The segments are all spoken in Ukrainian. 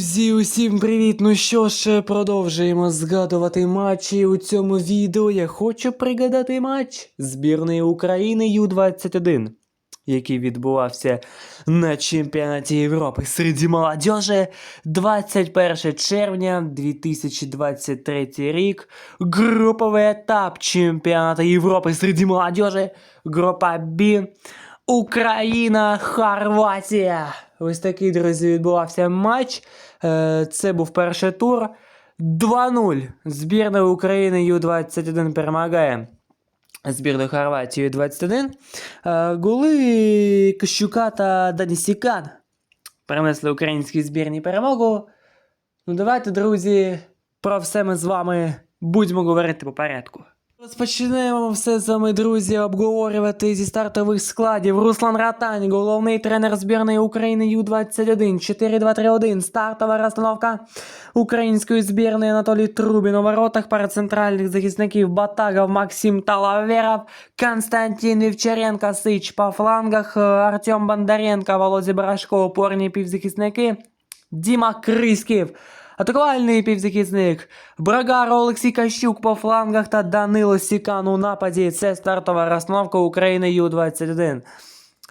Друзі, усім привіт! Ну що ж, продовжуємо згадувати матчі. У цьому відео я хочу пригадати матч збірної України Ю-21, який відбувався на чемпіонаті Європи серед молодежі 21 червня 2023 рік. Груповий етап чемпіонату Європи серед молодежі. Група Б. Україна, Хорватія. Ось такий, друзі, відбувався матч. Е, Це був перший тур. 2-0. Збірна України Ю-21 перемагає. Збірну Хорватії Ю-21. Е, Голи Кощука та Данісікан принесли українській збірні перемогу. Ну, давайте, друзі, про все ми з вами будемо говорити по порядку. Розпочнемо все з вами, друзі, обговорювати зі стартових складів. Руслан Ратань, головний тренер збірної України Ю-21, 4-2-3-1, стартова розстановка української збірної Анатолій Трубін у воротах перед центральних захисників Батагов, Максим Талаверов, Константин Івчаренко, Сич по флангах, е, Артем Бондаренко, Володя Барашко, опорні півзахисники, Діма Криськів. Атакувальний півзахисник Брагаро Олексій Кащук по флангах та Данило Сікан у нападі. Це стартова розстановка України Ю-21.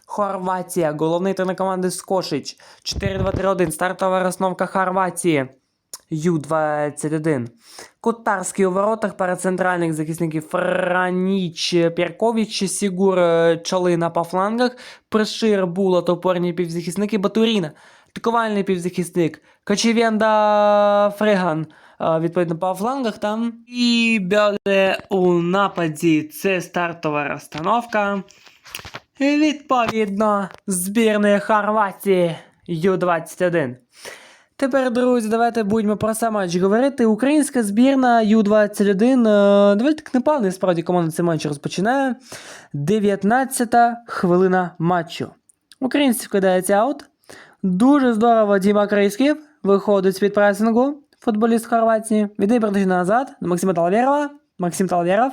Хорватія. Головний тренер команди Скошич. 4-2-3-1. Стартова розстановка Хорватії. Ю-21. Кутарський у воротах перед центральних захисників Франіч Піркович, Сігур Чалина по флангах, Пришир Булат, опорні півзахисники Батуріна. Атакувальний півзахисник Кочевенда Фреган. е, Відповідно по флангах там. І Бьоде у нападі. Це стартова розстановка. Відповідно, збірної Хорватії Ю-21. Тепер, друзі, давайте будемо про сам матч говорити. Українська збірна Ю-21. е, Доволі так непевний, справді команда цей матч розпочинає. 19-та хвилина матчу. Українці вкидається аут. Дуже здорово Діма Крайськів виходить з-під пресингу. Футболіст Хорватії. Віддає передачу назад Максима Талверова. Максим Талверов.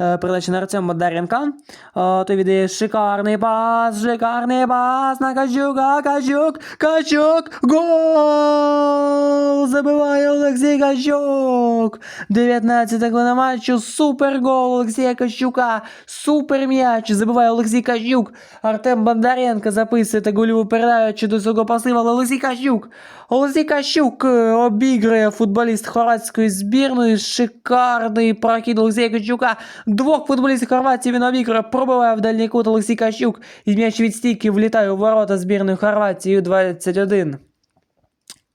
Е, Передача на Артема Бондаренка. Е, Той віддає шикарний пас, шикарний пас на Качука, Качук, Качук, гол! Забиває Олексій Качук. 19 хвилина матчу, супер гол Олексія Качука, супер м'яч, забиває Олексій Качук. Артем Бондаренко записує та гольову передачу до свого пасива, Олексій Качук. Олексій Качук е, обігрує футболіст хорватської збірної. Шикарний прокид Олексія Качука. Двох футболістів Хорватії він обігрує, пробиває в дальній кут Олексій Качук. І м'яч від стійки влітає у ворота збірної Хорватії У-21.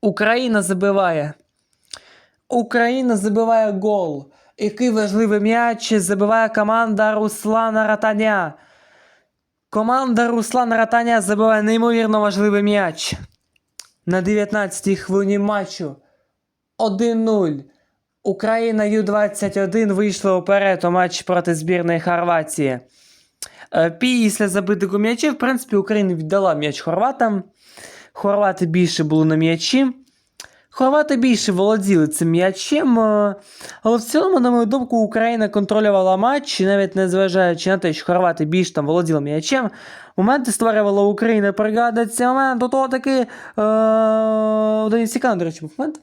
Україна забиває. Україна забиває гол. Який важливий м'яч забиває команда Руслана Ратаня. Команда Руслана Ратаня забиває неймовірно важливий м'яч. На 19-й хвилині матчу 1-0. Україна Ю-21 вийшла уперед у матчі проти збірної Хорватії. Е, Після забитого м'ячів, в принципі, Україна віддала м'яч хорватам. Хорвати більше були на м'ячі. Хорвати більше володіли цим м'ячем. е, Але в цілому, на мою думку, Україна контролювала матч, і навіть незважаючи на те, що хорвати більше там володіли м'ячем. Моменти створювала Україна. Пригадується момент, то таки е, Денис Сікан, до речі, був момент.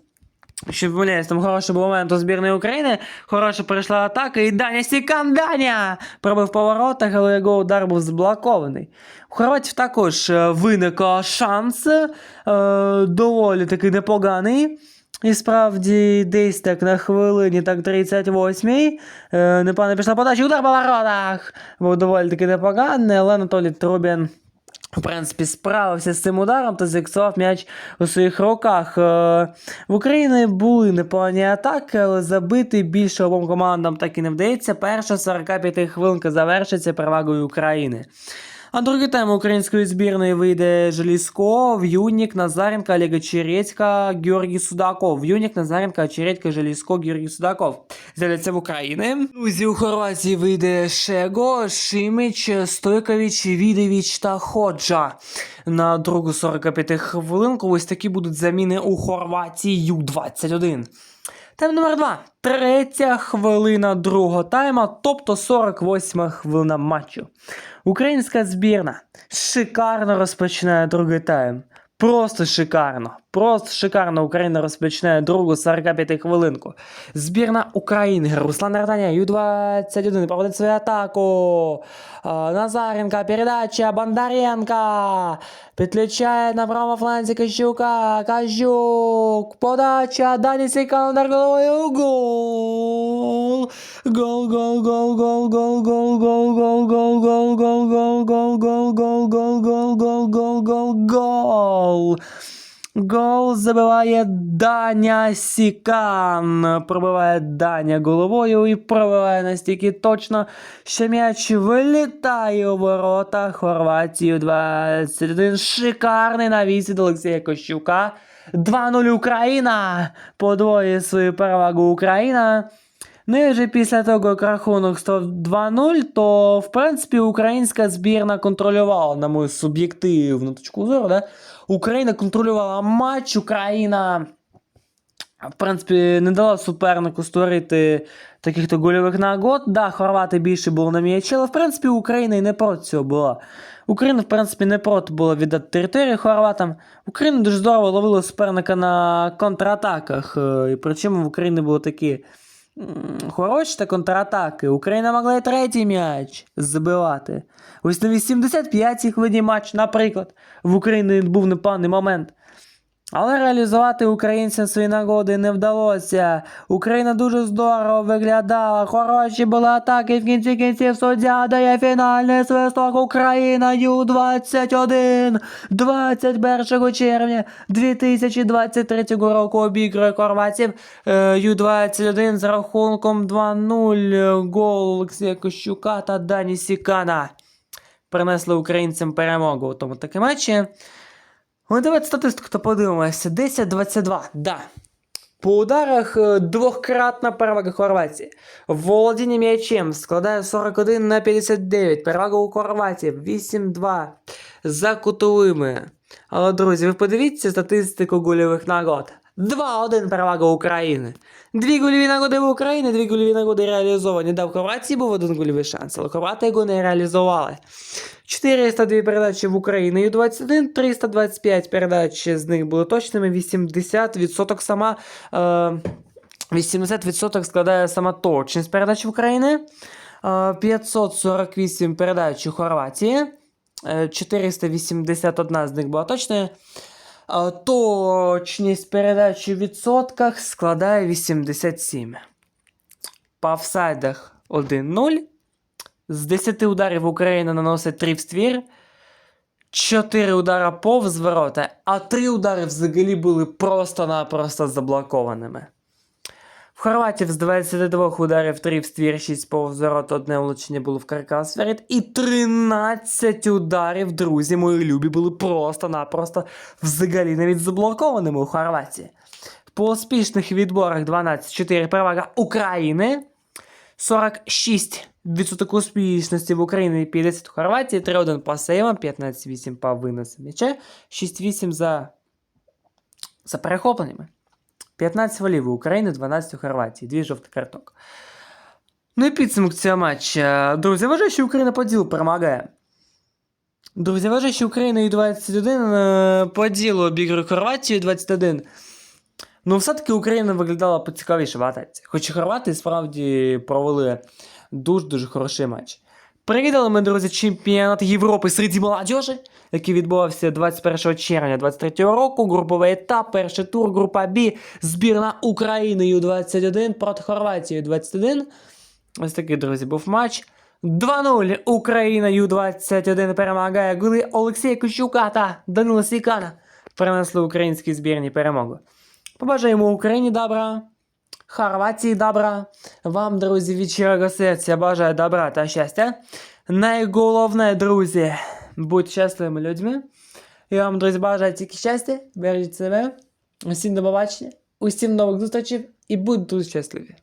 Що помиляюсь, там хороший був момент у збірної України, хороша прийшла атака, і Даня Сікан Даня пробив поворотах, але його удар був заблокований. У Хорватів також е, виник шанс, е, доволі таки непоганий. І справді, десь так на хвилині, так 38-й, е, непогано пішла подача, удар по воротах. Був доволі таки непоганий, але Анатолій Трубін в принципі, справився з цим ударом та зафіксував м'яч у своїх руках. Е, В Україні були непогані атаки, але забити більше обом командам так і не вдається. Перша 45 хвилинка завершиться перевагою України. А другий тайм української збірної вийде Желізко, В'юнік, Назаренко, Олега Чередька, Георгій Судаков. В'юнік, Назаренко, Чередька, Желізко, Георгій Судаков. З'являться в Україні. Друзі, у Хорватії вийде Шего, Шимич, Стойкович, Відевич та Ходжа. На другу 45 хвилинку ось такі будуть заміни у Хорватії Ю-21. Тайм номер 2. Третя хвилина другого тайма, тобто 48 хвилина матчу. Українська збірна шикарно розпочинає другий тайм. Просто шикарно, просто шикарно Україна розпочне другу 45 хвилинку. Збірна України, Руслан Арданя, Ю-21 проводить свою атаку. Назаренко, передача, Бондаренко. Підключає на правому фланзі Кащука. Кажук. Подача. Дані Сікандер головою. Гол. Гол, гол, гол, гол, гол, гол, гол, гол, Забиває Даня Сікан. Пробиває Даня головою і пробиває настільки точно, що м'яч вилітає у ворота Хорватії 21. Шикарний навіс від Олексія Кощука. 2-0 Україна. Подвоє свою перевагу Україна. Ну і вже після того, як рахунок став 2-0, то в принципі українська збірна контролювала, на мою суб'єктивну точку зору, да? Україна контролювала матч, Україна, в принципі, не дала супернику створити таких-то гольових нагод. Да, хорвати більше було на м'ячі, але в принципі Україна і не проти цього була. Україна, в принципі, не проти була віддати територію хорватам. Україна дуже здорово ловила суперника на контратаках. е, І причому в Україні були такі хороші та контратаки. Україна могла і третій м'яч забивати. Ось на 85-й хвилині матч, наприклад, в Україні був непевний момент. Але реалізувати українцям свої нагоди не вдалося. Україна дуже здорово виглядала. Хороші були атаки. В кінці кінців суддя дає фінальний свисток Україна Ю-21. 21 червня 2023 року обігрує хорватів е, Ю-21 з рахунком 2-0. Гол Олексія Кощука та Дані Сікана. Принесли українцям перемогу у тому таки матчі. Ну, давайте статистику то подивимося. 10-22, да. По ударах е, двократна перевага Хорватії. Володіння м'ячем складає 41 на 59. Перевага у Хорватії 8-2 за кутовими. Але, друзі, ви подивіться статистику гольових нагод. 2-1 перевага України. Дві гольові нагоди в Україні, дві гольові нагоди реалізовані. Да, в Хорватії був один гольовий шанс, але хорвати його не реалізували. 402 передачі в Україні і 21, 325 передач з них були точними, 80% сама. Е, 80% складає сама точність передач в Україні. Е, 548 передач у Хорватії. Е, 481 з них була точною. Е, Точність передачі у відсотках складає 87. По офсайдах 1-0. З 10 ударів Україна наносить 3 в ствір. 4 удара повз ворота, а 3 удари взагалі були просто-напросто заблокованими. В Хорватів з 22 ударів 3 в ствір, 6 повз ворота, одне влучення було в каркас воріт. І 13 ударів, друзі, мої любі, були просто-напросто взагалі навіть заблокованими у Хорватії. По успішних відборах 12-4 перевага України. 46% успішності в Україні 50 в Хорватії, 3-1 по сейвам, 15-8 по виносам м'яча, 6-8 за, за перехопленнями. 15 голів у України, 12 у Хорватії, 2 жовтих карток. Ну і підсумок цього матча. Друзі, вважаю, що Україна по ділу перемагає. Друзі, вважаю, що Україна і 21 е, по ділу обігрує Хорватію 21. Ну, все-таки Україна виглядала поцікавіше в атаці. Хоч хорвати справді провели дуже-дуже хороший матч. Привітали ми, друзі, чемпіонат Європи серед молодежі, який відбувався 21 червня 2023 року. Груповий етап, перший тур, група Б, збірна України Ю-21 проти Хорватії Ю-21. Ось такий, друзі, був матч. 2-0 Україна Ю-21 перемагає голи Олексія Кощука та Данила Сікана. Принесли українській збірні перемогу. Побажаємо Україні добра, Хорватії добра. Вам, друзі, від щирого серця бажаю добра та щастя. Найголовне, друзі, будь щасливими людьми. Я вам, друзі, бажаю тільки щастя, бережіть себе. Усім до побачення, усім нових зустрічей і будьте щасливі.